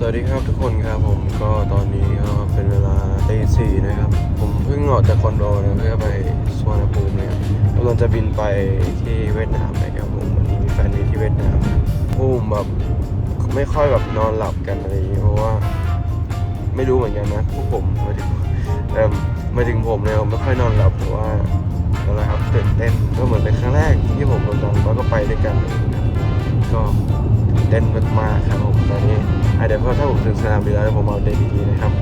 สวัสดีครับทุกคนครับผมก็ตอนนี้ก็เป็นเวลาตีสี่นะครับ ผมเพิ่งออกจากคอนโดนะเพื่อไปสวนภูมิเนี่ยกำลังจะบินไปที่เวียดนามนะครับผมวันนี้มีแฟนมีที่เวียดนามภูมิแบบไม่ค่อยแบบนอนหลับกันอะไรอย่างเงี้ยเพราะว่า ไม่รู้เหมือนกันนะพวกผมมาถึงเอ่อมาถึงผมเนี่ยผมไม่ค่อยนอนหลับแต่ว่าอะไรครับตื่นเต้นก็เหมือนเป็นครั้งแรกที่ผมกับน้องก็ไปด้วยกันอะไรองเงี้ย ก็ตื่นเต้นมากๆครับผมตอนนี้อะเดี๋ยวพอถ้าผมถึงสนามบินแล้วผมเอาเดทดีๆนะครับ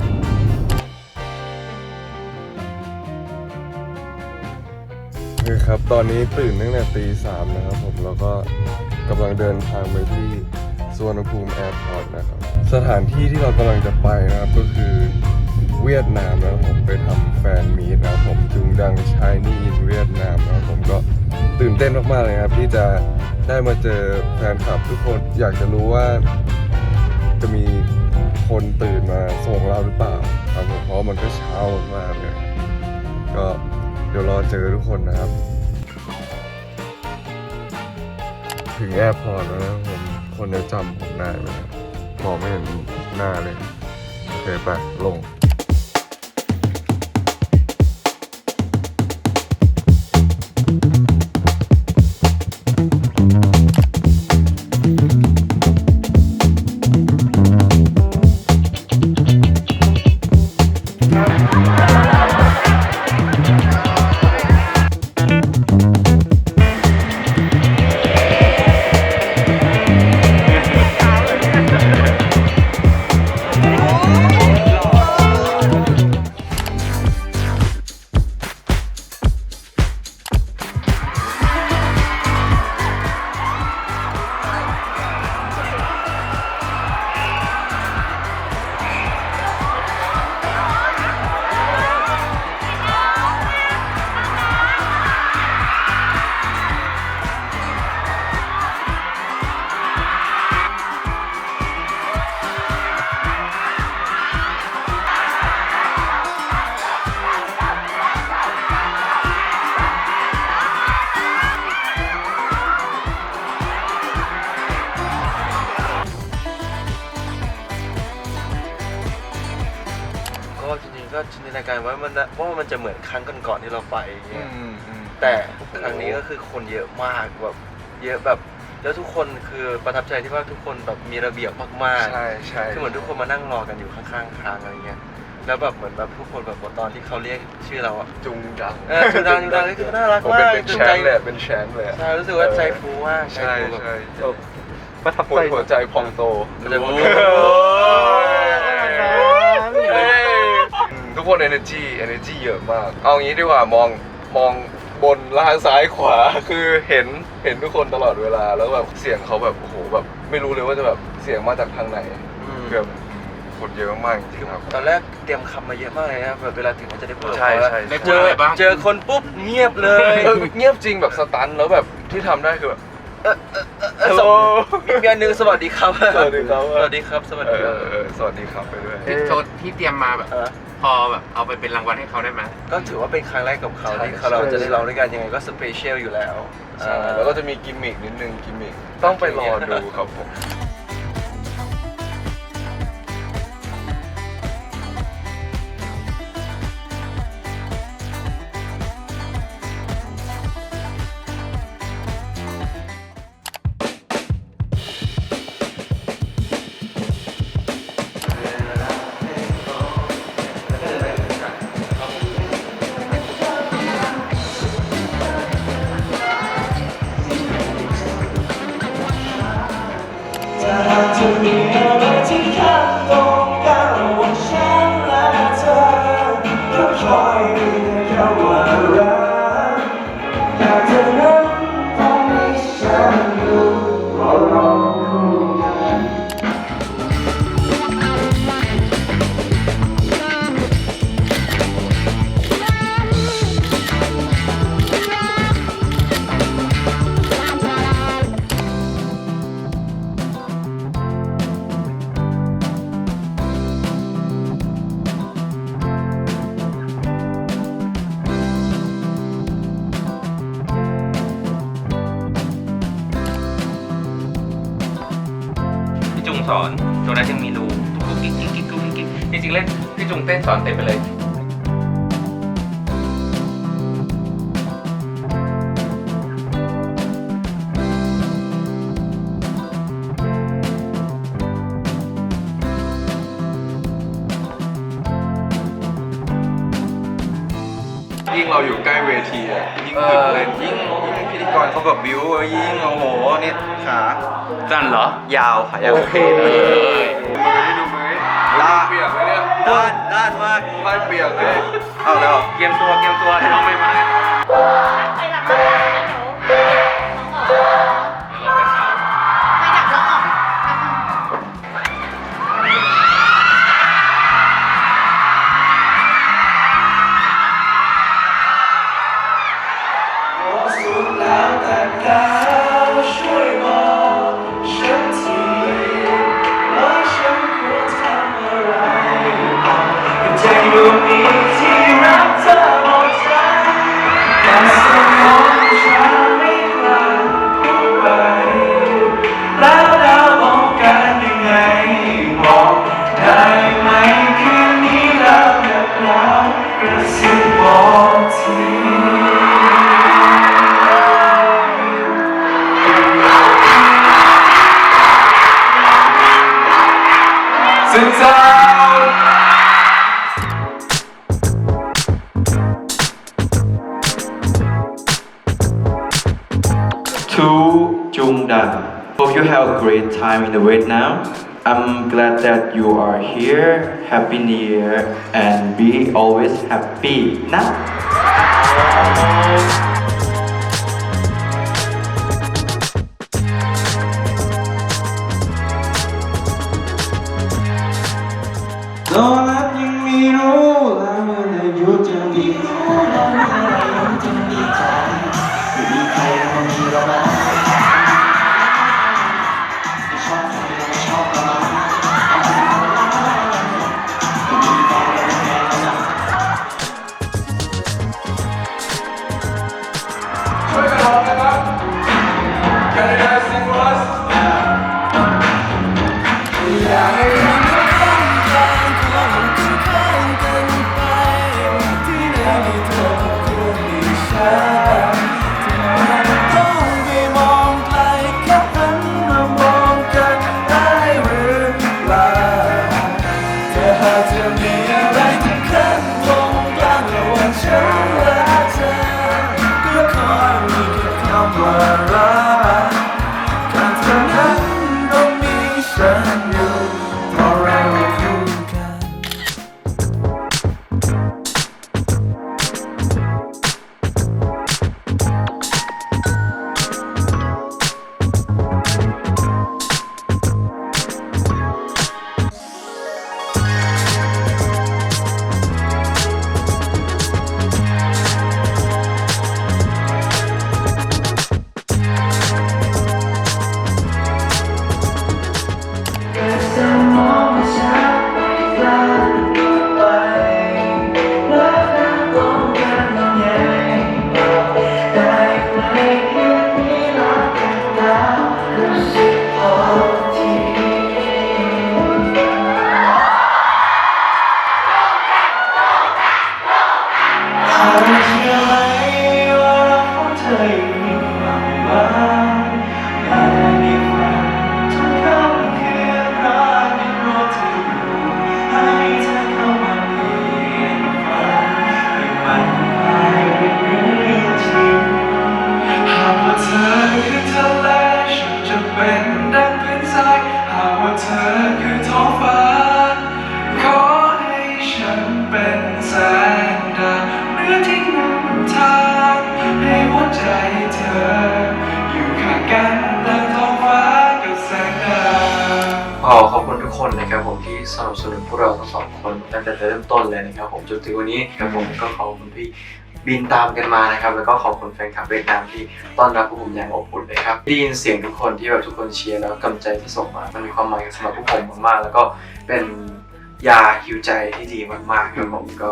คือครับตอนนี้ตื่นตั้งแต่ตีสามนะครับผมแล้วก็กำลังเดินทางไปที่สวนภูมิแอร์พอร์ตนะครับสถานที่ที่เรากำลังจะไปนะครับก็คือเวียดนามนะครับผมไปทำแฟนมีตนะครับผมจุงดังชายนี่อินเวียดนามนะครับผมก็ ตื่นเต้นมากๆเลยครับ ที่จะได้มาเจอแฟนคลับทุกคนอยากจะรู้ว่า จะมีคนตื่นมาส่งเราหรือเปล่าครับผมเพราะมันก็เช้ามากเลยก็เดี๋ยวรอเจอทุกคนนะครับ ถึงแอร์พอร์ตแล้วนะผมคนจะจำผมได้ไหมมองไม่เห็นหน้าเลยโอเคไปลง นตนาการว่ามันนะว่ามันจะเหมือนครั้งก่อนๆที่เราไปอย่างอืเงี้ยมอืมแต่ครั้งนี้ก็คือคนเยอะมากแบบเยอะแบบแล้วทุกคนคือประทับใจที่ว่าทุกคนแบบมีระเบียบมากใช่ใช่ๆคือเหมือนทุกคนมานั่งรอกันอยู่ข้างๆทางอะไรเงี้ยแล้วแบบเหมือนแบบทุกคนแบบตอนที่เขาเรียกชื่อเราอะจุงดังเออจุงดังจุงดังนี่คือน่ารักผมเป็นมากเป็นจุงแชใจมป์เลยอะเป็นแชมป์เลยอะใช่รู้สึกว่าใจฟูมากใช่ฟูแบบใช่แบบประทับหัวใจหัวใจพองโตมันจะโอ้ โอ้ย เฮ้ยทุกค น energy energy เยอะมาก เอางี้ดีกว่ามองมองบนล่างซ้ายขวาคือเห็นเห็นทุกคนตลอดเวลา แล้วแบบเสียงเขาแบบโอ้โหแบบไม่รู้เลยว่าจะแบบเสียงมาจากทางไหนอืมแบบคนเยอะมากจริงๆครับ ตอนแรกเตรียมคำมาเยอะมากเลยนะแบบเวลาถึงมันจะได้พูดกับใช่เขาแล้วใช่เจอเจอคนปุ๊บเงียบเลยเออเงียบจริงแบบสตันแล้วแบบที่ทำได้คือแบบเออเออเออเออสวัสดีอีกอันหนึ่งสวัสดีครับ สวัสดีครับ สวัสดีครับ สวัสเอดีคอรับเออสวัสดีครับไปด้วยที่โชว์ที่เตรียมมาแบบเออ พอแบบเอาไปเป็นรางวัลให้เขาได้ไหม ก็ถือว่าเป็นครั้งแรกกับเขาใช่ที่เขาเราจะได้ร้องด้วยกันยังไงก็สเปเชียลอยู่แล้วใช่แล้วก็จะมีกิมมิกนิดนึงกิมมิกต้องไปรอดูครับผม เล่นพี่จุงเต้นสอนเต้นไปเลยยิ่งเราอยู่ใกล้เวทีอะยิ่งตื่นเต้นยิ่งยิ่งพิธีกรเขาแบบบิวอะยิ่งโอ้โหนี่ขาสั้นเหรอ ยาวขายาวโอเคเลยดูมือด้านเปียกเลยเนี่ย ด้านด้านมากด้านเปียกเลยเอาแล้วเกมตัวเกมตัวให้น้องไม่มา To Jungdan. Hope you have a great time in the Vietnam. I'm glad that you are here. Happy New Year and be always happy. Now. persona ที่นำทางให้หัวใจเธอ อยู่ข้างกันดังท้องฟ้ากับแสงดาวขอขอบคุณทุกคนนะครับผมที่สนับสนุนพวกเราทั้งสองคนตั้งแต่เริ่มต้นเลยนะครับผมจนถึงวันนี้ครับผมก็ขอบคุณที่บินตามกันมานะครับแล้วก็ขอบคุณแฟนคลับเวียดนามที่ต้อนรับพวกผมอย่างอบอุ่นเลยครับได้ยินเสียงทุกคนที่แบบทุกคนเชียร์แล้วกำลังใจที่ส่งมา มันมีความหมายสำหรับพวกผมมากๆแล้วก็เป็น ยาคิวใจที่ดีมากๆครับผมก็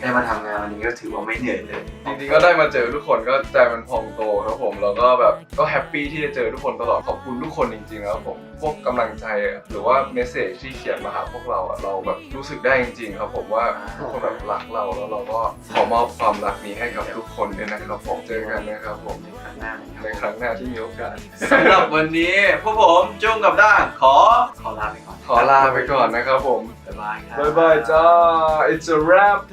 ได้มาทำงานวันนี้ก็ถือว่าไม่เหนื่อยเลยจริงๆก็ได้มาเจอทุกคนก็ใจมันพองโตครับผมแล้วก็แบบก็แฮปปี้ที่จะเจอทุกคนตลอดขอบคุณทุกคนจริงๆนะครับผมพวกกำลังใจอะหรือว่าเมสเซจที่เขียนมาหาพวกเราอะเราแบบรู้สึกได้จริงๆครับผมว่าทุกคนแบบรักเราแล้วเราก็ขอมอบความรักนี้ให้กับทุกคนด้วยนะครับผมเจอกันนะครับผมในครั้งหน้านะคในรับครั้งหน้าที่มีโอกาสสำหรับวันนี้พวกผมจุ้งกับด้านขอขอลาไปก่อนขอลาไปก่อนนะครับผม Bye bye. Bye It's a wrap.